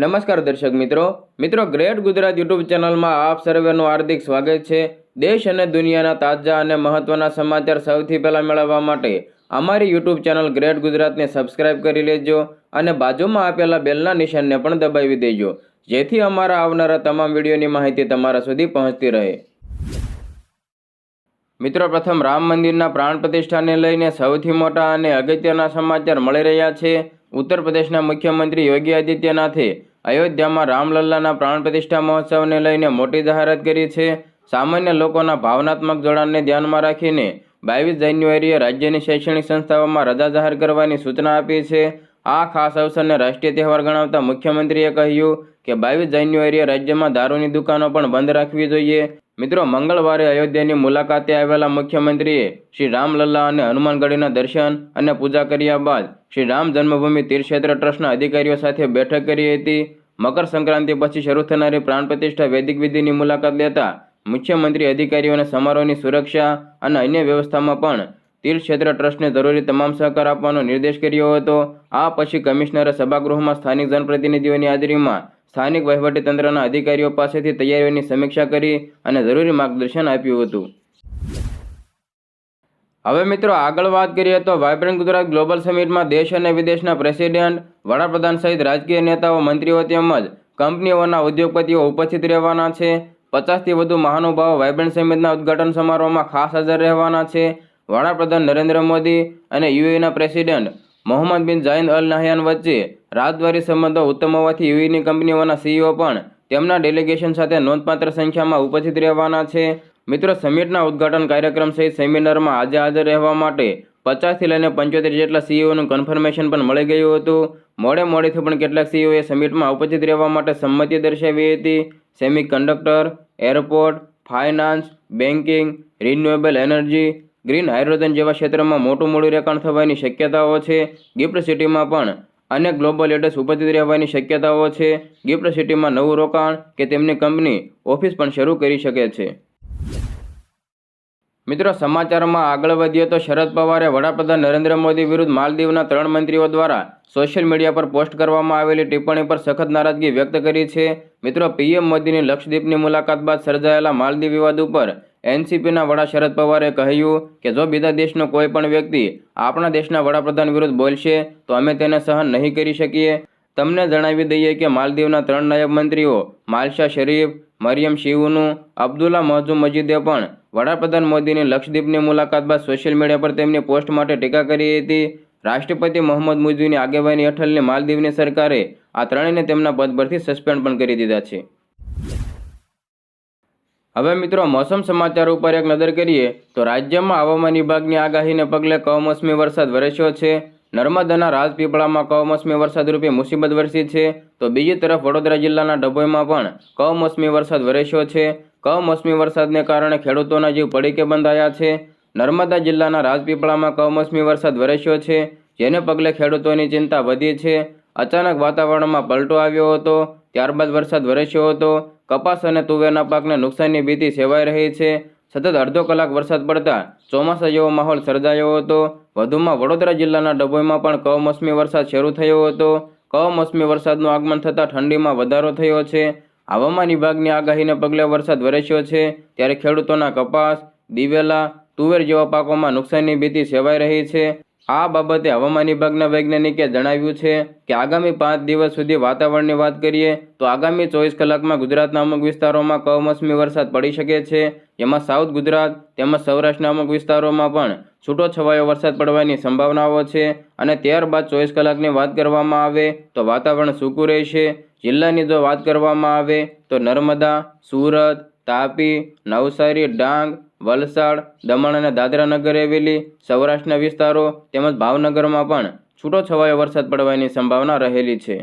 નમસ્કાર દર્શક મિત્રો. મિત્રો, ગ્રેટ ગુજરાત યુટ્યુબ ચેનલમાં આપ સર્વેનું હાર્દિક સ્વાગત છે. દેશ અને દુનિયાના તાજા અને મહત્ત્વના સમાચાર સૌથી પહેલાં મેળવવા માટે અમારી યુટ્યુબ ચેનલ ગ્રેટ ગુજરાતને સબસ્ક્રાઇબ કરી લેજો અને બાજુમાં આપેલા બેલના નિશાનને પણ દબાવી દેજો. જેથી અમારા આવનારા તમામ વિડીયોની માહિતી તમારા સુધી પહોંચતી રહે. મિત્રો, પ્રથમ રામ મંદિરના પ્રાણ પ્રતિષ્ઠાને લઈને સૌથી મોટા અને અગત્યના સમાચાર મળી રહ્યા છે. ઉત્તર પ્રદેશના મુખ્યમંત્રી યોગી આદિત્યનાથે અયોધ્યામાં રામલલ્લાના પ્રાણ પ્રતિષ્ઠા મહોત્સવને લઈને મોટી જાહેરાત કરી છે. સામાન્ય લોકોના ભાવનાત્મક જોડાણને ધ્યાનમાં રાખીને બાવીસ જાન્યુઆરીએ રાજ્યની શૈક્ષણિક સંસ્થાઓમાં રજા જાહેર કરવાની સૂચના આપી છે. આ ખાસ અવસરને રાષ્ટ્રીય તહેવાર ગણાવતા મુખ્યમંત્રીએ કહ્યું કે બાવીસ જાન્યુઆરીએ રાજ્યમાં દારૂની દુકાનો પણ બંધ રાખવી જોઈએ. મિત્રો, મંગળવારે અયોધ્યાની મુલાકાતે આવેલા મુખ્યમંત્રીએ શ્રી રામલલ્લા અને હનુમાનગઢીના દર્શન અને પૂજા કર્યા બાદ શ્રી રામ જન્મભૂમિ તીર્થક્ષેત્ર ટ્રસ્ટના અધિકારીઓ સાથે બેઠક કરી હતી. મકર સંક્રાંતિ પછી શરૂ થનારી પ્રાણ પ્રતિષ્ઠા વૈદિક વિધિની મુલાકાત લેતા મુખ્યમંત્રી અધિકારીઓને સમારોહની સુરક્ષા અને અન્ય વ્યવસ્થામાં પણ તીર્થક્ષેત્ર ટ્રસ્ટને જરૂરી તમામ સહકાર આપવાનો નિર્દેશ કર્યો હતો. આ પછી કમિશનરે સભાગૃહમાં સ્થાનિક જનપ્રતિનિધિઓની હાજરીમાં સ્થાનિક વહીવટીતંત્રના અધિકારીઓ પાસેથી તૈયારીઓની સમીક્ષા કરી અને જરૂરી માર્ગદર્શન આપ્યું હતું. હવે મિત્રો આગળ વાત કરીએ તો વાયબ્રન્ટ ગુજરાત ગ્લોબલ સમિટમાં દેશ અને વિદેશના પ્રેસિડેન્ટ વડાપ્રધાન સહિત રાજકીય નેતાઓ મંત્રીઓ તેમજ કંપનીઓના ઉદ્યોગપતિઓ ઉપસ્થિત રહેવાના છે. પચાસથી વધુ મહાનુભાવો વાયબ્રન્ટ સમિટના ઉદ્ઘાટન સમારોહમાં ખાસ હાજર રહેવાના છે. વડાપ્રધાન નરેન્દ્ર મોદી અને યુએના પ્રેસિડેન્ટ મોહમ્મદ બિન જાઇન અલ નહયાન વચ્ચે રાજદ્વારી સંબંધો ઉત્તમ હોવાથી યુએની કંપનીઓના સીઈઓ પણ તેમના ડેલિગેશન સાથે નોંધપાત્ર સંખ્યામાં ઉપસ્થિત રહેવાના છે. મિત્રો, સમિટના ઉદ્ઘાટન કાર્યક્રમ સહિત સેમિનારમાં આજે હાજર રહેવા માટે પચાસથી લઈને પંચોતેર જેટલા સીઈઓનું કન્ફર્મેશન પણ મળી ગયું હતું. મોડે મોડેથી પણ કેટલાક સીઈઓએ સમિટમાં ઉપસ્થિત રહેવા માટે સંમતિ દર્શાવી હતી. Semiconductor airport, finance, banking, renewable energy, green hydrogen જેવા ક્ષેત્રમાં મોટું મૂડી રોકાણ થવાની શક્યતાઓ છે. ગિફ્ટ સિટીમાં પણ અનેક ગ્લોબલ લીડર્સ ઉપસ્થિત રહેવાની શક્યતાઓ છે. ગિફ્ટ સિટીમાં નવું રોકાણ કે તેમની કંપની ઓફિસ પણ શરૂ કરી શકે છે. મિત્રો, સમાચારમાં આગળ વધીએ તો શરદ પવારે વડાપ્રધાન નરેન્દ્ર મોદી વિરુદ્ધ માલદીવના ત્રણ મંત્રીઓ દ્વારા સોશિયલ મીડિયા પર પોસ્ટ કરવામાં આવેલી ટિપ્પણી પર સખત નારાજગી વ્યક્ત કરી છે. મિત્રો, પીએમ મોદીની લક્ષદ્વીપની મુલાકાત બાદ સર્જાયેલા માલદીવ વિવાદ ઉપર એનસીપીના વડા શરદ પવારે કહ્યું કે, જો બીજા દેશનો કોઈ પણ વ્યક્તિ આપણા દેશના વડાપ્રધાન વિરુદ્ધ બોલશે, તો અમે તેને સહન નહીં કરી શકીએ. તમને જણાવી દઈએ કે, માલદીવના ત્રણ નાયબ મંત્રીઓ માલશા શરીફ, મરિયમ શિવનું, અબ્દુલ્લા મહજુ મજીદે પણ વડાપ્રધાન મોદીની લક્ષદ્વીપની મુલાકાત બાદ સોશિયલ મીડિયા પર તેમની પોસ્ટ માટે ટીકા કરી હતી. રાષ્ટ્રપતિ મોહમ્મદ મુજીબની આગેવાની હેઠળની માલદીવની સરકારે આ ત્રણેયને તેમના પદ પરથી સસ્પેન્ડ પણ કરી દીધા છે. હવે મિત્રો મોસમ સમાચાર ઉપર એક નજર કરીએ તો રાજ્યમાં હવામાન વિભાગની આગાહીને પગલે કમોસમી વરસાદ વરસ્યો છે. નર્મદાના રાજપીપળામાં કમોસમી વરસાદ રૂપે મુસીબત વરસી છે. તો બીજી તરફ વડોદરા જિલ્લાના ડભોઈમાં પણ કમોસમી વરસાદ વરસ્યો છે. કમોસમી વરસાદને કારણે ખેડૂતોના જીવ પડીકે બંધાયા છે. નર્મદા જિલ્લાના રાજપીપળામાં કમોસમી વરસાદ વરસ્યો છે, જેને પગલે ખેડૂતોની ચિંતા વધી છે. અચાનક વાતાવરણમાં પલટો આવ્યો હતો, ત્યારબાદ વરસાદ વરસ્યો હતો. કપાસ અને તુવેરના પાકને નુકસાનની ભીતિ સેવાઈ રહી છે. સતત અડધો કલાક વરસાદ પડતા ચોમાસા જેવો માહોલ સર્જાયો હતો. વધુમાં વડોદરા જિલ્લાના ડભોઈમાં પણ કમોસમી વરસાદ શરૂ થયો હતો. કમોસમી વરસાદનું આગમન થતાં ઠંડીમાં વધારો થયો છે. હવામાન વિભાગની આગાહીને પગલે વરસાદ વરસ્યો છે, ત્યારે ખેડૂતોના કપાસ, દિવેલા, તુવેર જેવા પાકોમાં નુકસાનની ભીતિ સેવાઈ રહી છે. આ બાબતે હવામાન વિભાગના વૈજ્ઞાનિકે જણાવ્યું છે કે આગામી પાંચ દિવસ સુધી વાતાવરણની વાત કરીએ તો આગામી ચોવીસ કલાકમાં ગુજરાતના અમુક વિસ્તારોમાં કમોસમી વરસાદ પડી શકે છે. જેમાં સાઉથ ગુજરાત તેમજ સૌરાષ્ટ્રના અમુક વિસ્તારોમાં પણ છૂટો છવાયો વરસાદ પડવાની સંભાવનાઓ છે અને ત્યારબાદ ચોવીસ કલાકની વાત કરવામાં આવે તો વાતાવરણ સૂકું રહેશે. જિલ્લાની જો વાત કરવામાં આવે તો નર્મદા, સુરત, તાપી, નવસારી, ડાંગ વલસાડ, દમણ અને દાદરા નગર હવેલી સૌરાષ્ટ્રના વિસ્તારો તેમજ ભાવનગરમાં પણ છૂટો છવાયો વરસાદ પડવાની સંભાવના રહેલી છે.